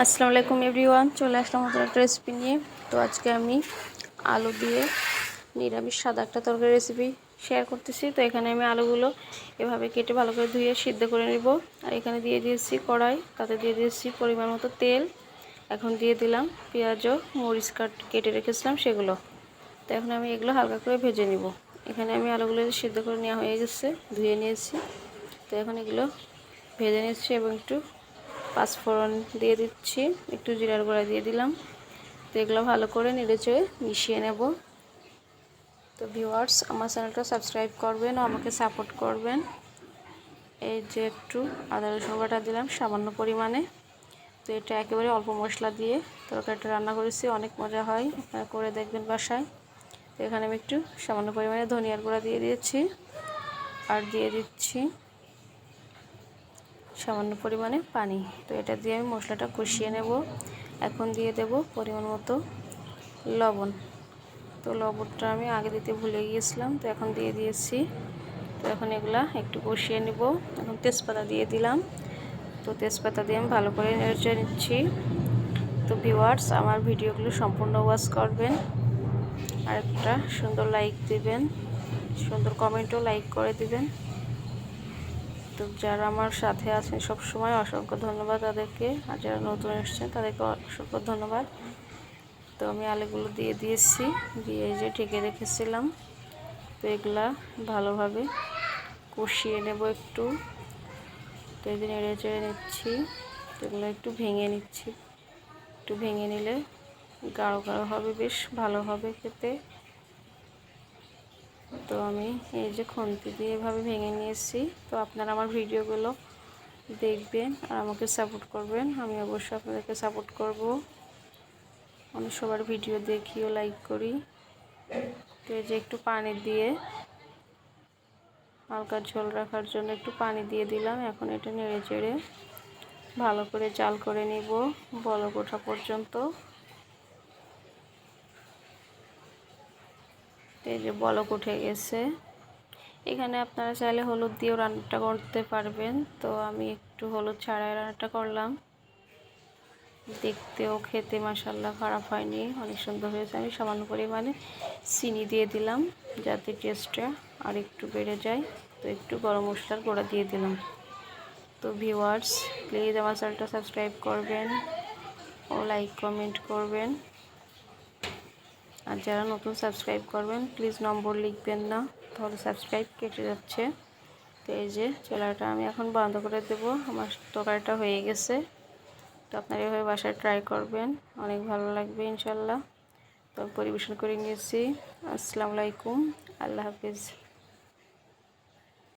আসসালামু আলাইকুম এভরিওয়ান চলে আসলাম নতুন একটা রেসিপি নিয়ে। তো আজকে আমি আলু দিয়ে নিরামিষ সাদা একটা তরকারি রেসিপি শেয়ার করতেছি। তো এখানে আমি আলুগুলো এভাবে কেটে ভালো করে ধুয়ে সিদ্ধ করে নেব। আর এখানে দিয়ে দিয়েছি কড়াই, তাতে দিয়ে দিয়েছি পরিমাণ মতো তেল। এখন দিয়ে দিলাম পেঁয়াজও মরিচ কাট কেটে রেখেছিলাম সেগুলো। তো এখন আমি এগুলো হালকা করে ভেজে নিব। এখানে আমি আলুগুলো সিদ্ধ করে নেওয়া হয়ে গেছে, ধুয়ে নিয়েছি। তো এখন এগুলো ভেজে নিচ্ছি এবং একটু পাঁচফোড়ন দিয়ে দিচ্ছি, একটু জিরার গুঁড়া দিয়ে দিলাম। তো এগুলো ভালো করে নেড়েচে মিশিয়ে নেব। তো ভিউয়ার্স আমার চ্যানেলটা সাবস্ক্রাইব করবেন ও আমাকে সাপোর্ট করবেন। এই যে একটু আদা রসুন বাটা দিলাম সামান্য পরিমাণে। তো এটা একেবারে অল্প মশলা দিয়ে তরকারিটা রান্না করেছি, অনেক মজা হয়, আপনারা করে দেখবেন বাসায়। তো এখানে আমি একটু সামান্য পরিমাণে ধনিয়ার গুঁড়া দিয়ে দিয়েছি। আর দিয়ে দিচ্ছি সামান্য পরিমাণে পানি। তো এটা দিয়ে আমি মশলাটা কষিয়ে নেব। এখন দিয়ে দেব পরিমাণ মতো লবণ। তো লবণটা আমি আগে দিতে ভুলে গিয়েছিলাম, তো এখন দিয়ে দিয়েছি। তো এখন এগুলা একটু কষিয়ে নেব। এখন তেজপাতা দিয়ে দিলাম। তো তেজপাতা দিয়ে আমি ভালো করে নেড়ে নিচ্ছি। তো ভিওয়ার্স আমার ভিডিওগুলো সম্পূর্ণ ওয়াচ করবেন। আর একটা সুন্দর লাইক দিবেন। সুন্দর কমেন্টও লাইক করে দিবেন। তো যারা আমার সাথে আছেন সব সময় অসংখ্য ধন্যবাদ তাদেরকে। আর যারা নতুন এসছেন তাদেরকে অসংখ্য ধন্যবাদ। তো আমি আলুগুলো দিয়ে দিয়েছি, দিয়ে যে ঠেকে রেখেছিলাম। তো এগুলা ভালোভাবে কষিয়ে নেব একটু। তো এই নেড়ে চেড়ে নিচ্ছি। তো এগুলো একটু ভেঙে নিচ্ছি। একটু ভেঙে নিলে গাঢ় গাঢ় হবে, বেশ ভালো হবে খেতে। তো আমি এই যে খুন্তি দিয়ে এভাবে ভেঙে নিয়েছি তো আপনারা আমার ভিডিওগুলো দেখবেন আর আমাকে সাপোর্ট করবেন। আমি অবশ্যই আপনাদেরকে সাপোর্ট করব। আমি সবার ভিডিও দেখিও লাইক করি। তো এই যে একটু পানি দিয়ে হালকা ঝোল রাখার জন্য একটু পানি দিয়ে দিলাম। এখন এটা নেড়ে চেড়ে ভালো করে জাল করে নিব বলক ওঠা পর্যন্ত। এই যে বলক উঠে গেছে। এখানে আপনারা চাইলে হলুদ দিয়েও রান্নাটা করতে পারবেন। তো আমি একটু হলুদ ছাড়াই রান্নাটা করলাম। দেখতেও খেতে মাসাল্লাহ খারাপ হয়নি। অনেক সুন্দর হয়েছে। আমি সামান্য পরিমাণে চিনি দিয়ে দিলাম যাতে টেস্টটা আর একটু বেড়ে যায়। তো একটু গরম মশলার গোড়া দিয়ে দিলাম। তো ভিউয়ার্স প্লিজ আমার চ্যানেলটা সাবস্ক্রাইব করবেন ও লাইক কমেন্ট করবেন। আর যারা নতুন সাবস্ক্রাইব করবেন প্লিজ নম্বর লিখবেন না। তাহলে সাবস্ক্রাইব কেটে যাচ্ছে। তো এই যে চোলাটা আমি এখন বন্ধ করে দেব। আমার তরকারিটা হয়ে গেছে। তো আপনারা এভাবে বাসায় ট্রাই করবেন। অনেক ভালো লাগবে, ইনশাল্লাহ। তো পরিবেশন করে নিয়েছি। আসসালামু আলাইকুম। আল্লাহ হাফিজ।